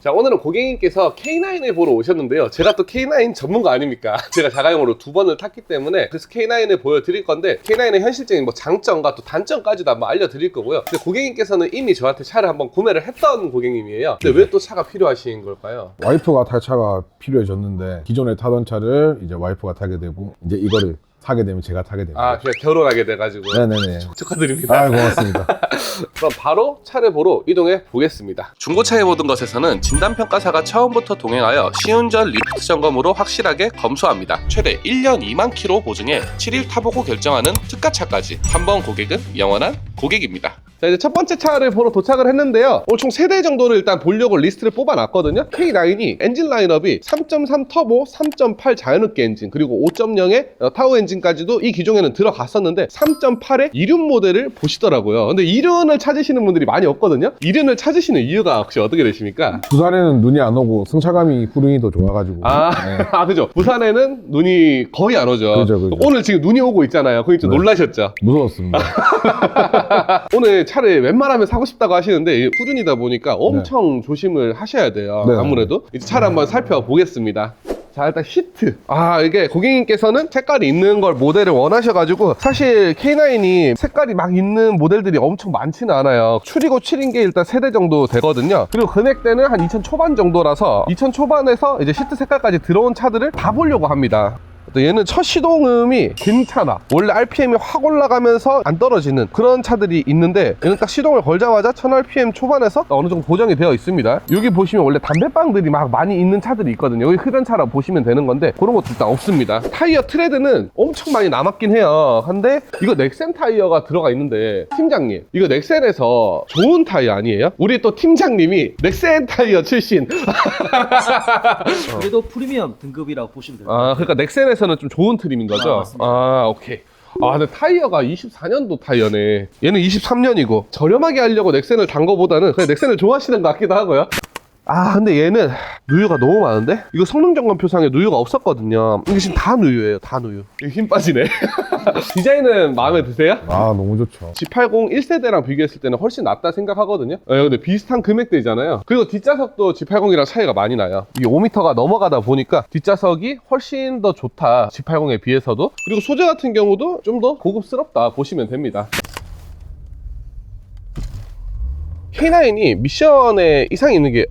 자 오늘은 고객님께서 K9을 보러 오셨는데요. 제가 또 K9 전문가 아닙니까? 제가 자가용으로 두 번을 탔기 때문에 그래서 K9을 보여드릴 건데 K9의 현실적인 뭐 장점과 또 단점까지도 한번 알려드릴 거고요. 근데 고객님께서는 이미 저한테 차를 한번 구매를 했던 고객님이에요. 근데 왜 또 차가 필요하신 걸까요? 와이프가 탈 차가 필요해졌는데 기존에 타던 차를 이제 와이프가 타게 되고 이제 이거를 사게 되면 제가 타게 됩니다. 아 그냥 결혼하게 돼가지고 네네네. 축하드립니다 아 고맙습니다. 그럼 바로 차를 보러 이동해 보겠습니다. 중고차의 모든 것에서는 진단평가사가 처음부터 동행하여 시운전 리프트 점검으로 확실하게 검수합니다. 최대 1년 2만 킬로 보증에 7일 타보고 결정하는 특가차까지 한 번 고객은 영원한 고객입니다. 자 이제 첫 번째 차를 보러 도착을 했는데요. 오늘 총 3대 정도를 일단 보려고 리스트를 뽑아놨거든요. K9이 엔진 라인업이 3.3 터보, 3.8 자연흡기 엔진 그리고 5.0의 타워 엔진 까지도 이 기종에는 들어갔었는데 3.8의 이륜 모델을 보시더라고요. 근데 이륜을 찾으시는 분들이 많이 없거든요. 이륜을 찾으시는 이유가 혹시 어떻게 되십니까? 부산에는 눈이 안 오고 승차감이 후륜이 더 좋아가지고. 아, 네. 아 그죠. 부산에는 눈이 거의 안 오죠. 그죠, 그죠. 오늘 지금 눈이 오고 있잖아요. 거기 좀 네. 놀라셨죠? 무서웠습니다. 오늘 차를 웬만하면 사고 싶다고 하시는데 이 후륜이다 보니까 엄청 조심을 하셔야 돼요. 네. 아무래도 이제 차를 한번 살펴보겠습니다. 자 일단 시트. 아 이게 고객님께서는 색깔이 있는 걸 모델을 원하셔가지고 사실 K9이 색깔이 막 있는 모델들이 엄청 많지는 않아요. 추리고 7인 게 일단 세대 정도 되거든요. 그리고 금액대는 한 2천 초반 정도라서 2천 초반에서 이제 시트 색깔까지 들어온 차들을 다 보려고 합니다 또 얘는 첫 시동음이 괜찮아. 원래 RPM이 확 올라가면서 안 떨어지는 그런 차들이 있는데 얘는 딱 시동을 걸자마자 1000rpm 초반에서 어느 정도 보정이 되어 있습니다. 여기 보시면 원래 담배빵들이 막 많이 있는 차들이 있거든요. 여기 흡연 차라 보시면 되는 건데 그런 것도 일단 없습니다. 타이어 트레드는 엄청 많이 남았긴 해요. 근데 이거 넥센 타이어가 들어가 있는데 팀장님 이거 넥센에서 좋은 타이어 아니에요? 우리 또 팀장님이 넥센 타이어 출신 그래도 프리미엄 등급이라고 보시면 됩니다. 아, 그러니까 넥센에서 는 좀 좋은 트림인 거죠? 아, 맞습니다. 아, 오케이. 아, 근데 타이어가 24년도 타이어네. 얘는 23년이고 저렴하게 하려고 넥센을 단 거보다는 그냥 넥센을 좋아하시는 것 같기도 하고요. 아, 근데 얘는 누유가 너무 많은데? 이거 성능 점검 표상에 누유가 없었거든요. 이게 지금 다 누유예요, 다 누유. 힘 빠지네. 디자인은 마음에 드세요? 아 너무 좋죠. G80 1세대랑 비교했을 때는 훨씬 낫다 생각하거든요. 예, 근데 비슷한 금액대잖아요. 그리고 뒷좌석도 G80이랑 차이가 많이 나요. 이게 5m가 넘어가다 보니까 뒷좌석이 훨씬 더 좋다. G80에 비해서도. 그리고 소재 같은 경우도 좀 더 고급스럽다 보시면 됩니다. K9이 미션에 이상이 있는 게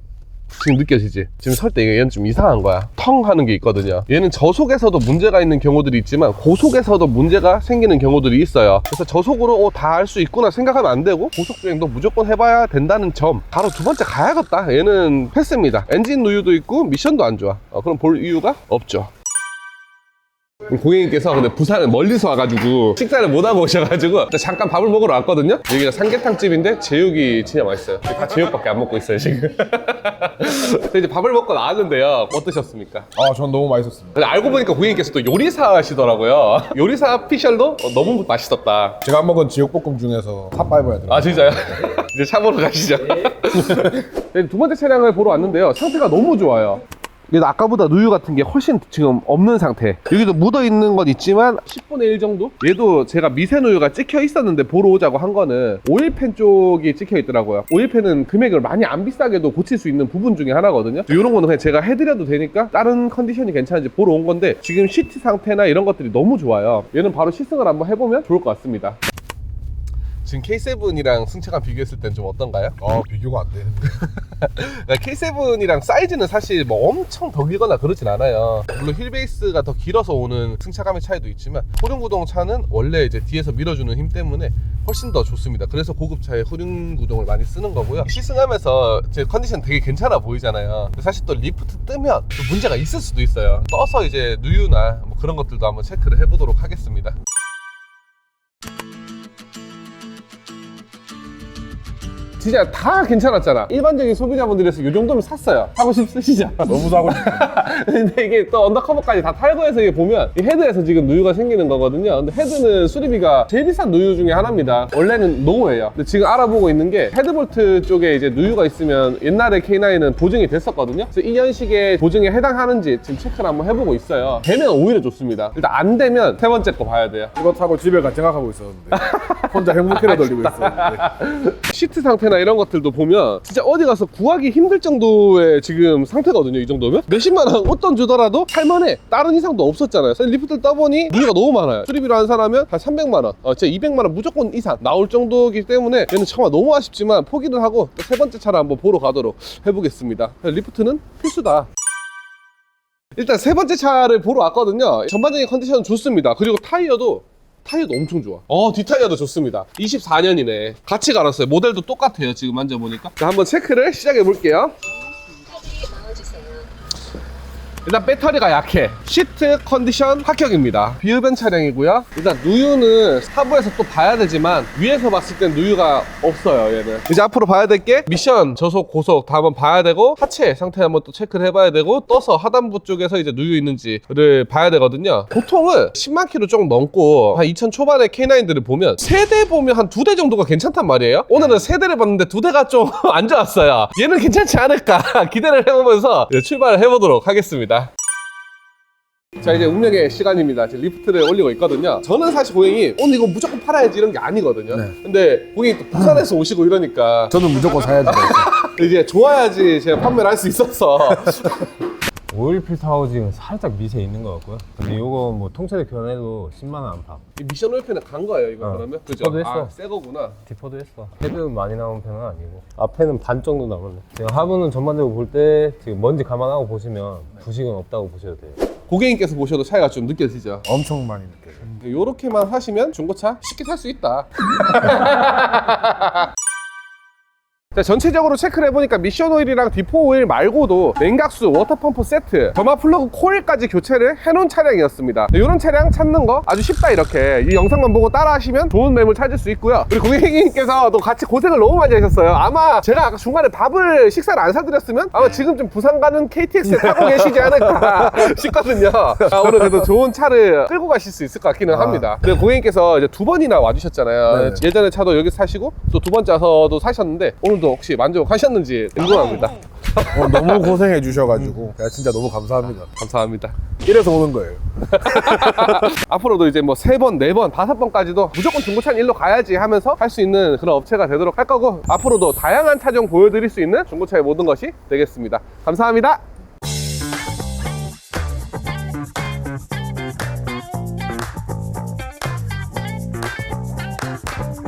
지금 느껴지지? 지금 설 때 얘는 좀 이상한 거야. 텅 하는 게 있거든요. 얘는 저속에서도 문제가 있는 경우들이 있지만 고속에서도 문제가 생기는 경우들이 있어요. 그래서 저속으로 어, 다할수 있구나 생각하면 안 되고 고속 주행도 무조건 해봐야 된다는 점. 바로 두 번째 가야겠다. 얘는 패스입니다. 엔진 누유도 있고 미션도 안 좋아. 어, 그럼 볼 이유가 없죠. 고객님께서 근데 부산에 멀리서 와가지고 식사를 못 하고 오셔가지고 일단 잠깐 밥을 먹으러 왔거든요. 여기가 삼계탕 집인데 제육이 진짜 맛있어요. 다 제육밖에 안 먹고 있어요 지금. 그래서 이제 밥을 먹고 나왔는데요. 어떠셨습니까? 아 전 너무 맛있었습니다. 근데 알고 보니까 고객님께서 또 요리사시더라고요. 요리사 피셜도 어, 너무 맛있었다. 제가 먹은 지역볶음 중에서 탑5 해야 돼요. 아 진짜요? 이제 차 보러 가시죠. 네, 두 번째 차량을 보러 왔는데요. 상태가 너무 좋아요. 얘도 아까보다 누유 같은 게 훨씬 지금 없는 상태. 여기도 묻어 있는 건 있지만 10분의 1 정도? 얘도 제가 미세 누유가 찍혀 있었는데 보러 오자고 한 거는 오일팬 쪽이 찍혀 있더라고요. 오일팬은 금액을 많이 안 비싸게도 고칠 수 있는 부분 중에 하나거든요. 이런 거는 그냥 제가 해드려도 되니까 다른 컨디션이 괜찮은지 보러 온 건데 지금 시트 상태나 이런 것들이 너무 좋아요. 얘는 바로 시승을 한번 해보면 좋을 것 같습니다. 지금 K7이랑 승차감 비교했을 땐 좀 어떤가요? 아 비교가 안 되는데. 그러니까 K7이랑 사이즈는 사실 뭐 엄청 더 길거나 그러진 않아요. 물론 휠베이스가 더 길어서 오는 승차감의 차이도 있지만 후륜구동 차는 원래 이제 뒤에서 밀어주는 힘 때문에 훨씬 더 좋습니다. 그래서 고급차에 후륜구동을 많이 쓰는 거고요. 시승하면서 제 컨디션 되게 괜찮아 보이잖아요. 사실 또 리프트 뜨면 또 문제가 있을 수도 있어요. 떠서 이제 누유나 뭐 그런 것들도 한번 체크를 해보도록 하겠습니다. 진짜 다 괜찮았잖아. 일반적인 소비자분들에서 이 정도면 샀어요. 사고 싶으시죠? 너무 사고 싶어. 근데 이게 또 언더커버까지 다 탈거해서 이게 보면 이 헤드에서 지금 누유가 생기는 거거든요. 근데 헤드는 수리비가 제일 비싼 누유 중에 하나입니다. 원래는 노예요. 근데 지금 알아보고 있는 게 헤드볼트 쪽에 이제 누유가 있으면 옛날에 K9은 보증이 됐었거든요. 그래서 이 년식의 보증에 해당하는지 지금 체크를 한번 해보고 있어요. 되면 오히려 좋습니다. 일단 안 되면 세 번째 거 봐야 돼요. 이거 타고 집에 갈 생각하고 있었는데 혼자 행복해라 돌리고 있었는데. 시트 상태나 리프트나 이런 것들도 보면 진짜 어디 가서 구하기 힘들 정도의 지금 상태거든요. 이 정도면 몇십만 원 어떤 주더라도 할만해. 다른 이상도 없었잖아요. 그래서 리프트를 떠보니 문의가 너무 많아요. 수리비로 한 사람은 한 300만 원, 어, 진짜 200만 원 무조건 이상 나올 정도이기 때문에 얘는 정말 너무 아쉽지만 포기를 하고 또세 번째 차를 한번 보러 가도록 해보겠습니다. 리프트는 필수다. 일단 세 번째 차를 보러 왔거든요. 전반적인 컨디션은 좋습니다. 그리고 타이어도 타이어도 엄청 좋아. 어, 뒷타이어도 좋습니다. 24년이네. 같이 갈았어요. 모델도 똑같아요. 지금 만져보니까. 자, 한번 체크를 시작해 볼게요. 일단 배터리가 약해. 시트 컨디션 합격입니다. 비흡연 차량이고요. 일단 누유는 하부에서 또 봐야 되지만 위에서 봤을 땐 누유가 없어요. 얘는. 이제 앞으로 봐야 될 게 미션 저속 고속 다 한번 봐야 되고 하체 상태 한번 또 체크를 해봐야 되고 떠서 하단부 쪽에서 이제 누유 있는지를 봐야 되거든요. 보통은 10만 킬로 조금 넘고 한2000 초반의 K9들을 보면 세대 보면 한 두 대 정도가 괜찮단 말이에요. 오늘은 세 대를 봤는데 두 대가 좀 안 좋았어요. 얘는 괜찮지 않을까 기대를 해보면서 출발을 해보도록 하겠습니다. 자 이제 운명의 시간입니다. 지금 리프트를 올리고 있거든요. 저는 사실 고객이 오늘 이거 무조건 팔아야지 이런 게 아니거든요. 네. 근데 고객이 또 부산에서 오시고 이러니까 저는 무조건 사야죠. 이제 좋아야지 제가 판매를 할 수 있어서 오일 필터 하우징은 살짝 미세 있는 것 같고요. 근데 이거 뭐 통째로 교환해도 10만 원 안팎. 이 미션 오일펜은 간 거예요 이거 어. 그러면? 그죠? 저도 했어. 아, 새 거구나. 디퍼도 했어. 헤드 많이 나온 편은 아니고 앞에는 반 정도 남았네. 지금 하부는 전반적으로 볼 때 지금 먼지 감안하고 보시면 부식은 없다고 보셔도 돼요. 고객님께서 보셔도 차이가 좀 느껴지죠? 엄청 많이 느껴요. 요렇게만 하시면 중고차 쉽게 살 수 있다. 자, 전체적으로 체크를 해보니까 미션 오일이랑 디포 오일 말고도 냉각수, 워터펌프 세트, 점화 플러그 코일까지 교체를 해놓은 차량이었습니다. 이런 차량 찾는 거 아주 쉽다 이렇게 이 영상만 보고 따라 하시면 좋은 매물 찾을 수 있고요. 우리 고객님께서도 같이 고생을 너무 많이 하셨어요. 아마 제가 아까 중간에 밥을 식사를 안 사드렸으면 아마 지금쯤 부산 가는 KTX에 타고 계시지 않을까 싶거든요. 아, 오늘 그래도 좋은 차를 끌고 가실 수 있을 것 같기는 합니다. 근데 고객님께서 이제 두 번이나 와주셨잖아요. 네네. 예전에 차도 여기 사시고 또 두 번째 와서도 사셨는데 오늘도 혹시 만족하셨는지 궁금합니다. 어, 너무 고생해 주셔가지고 야, 진짜 너무 감사합니다. 감사합니다. 이래서 오는 거예요. 앞으로도 이제 뭐 세 번, 네 번, 다섯 번까지도 무조건 중고차는 일로 가야지 하면서 할 수 있는 그런 업체가 되도록 할 거고 앞으로도 다양한 차종 보여드릴 수 있는 중고차의 모든 것이 되겠습니다. 감사합니다.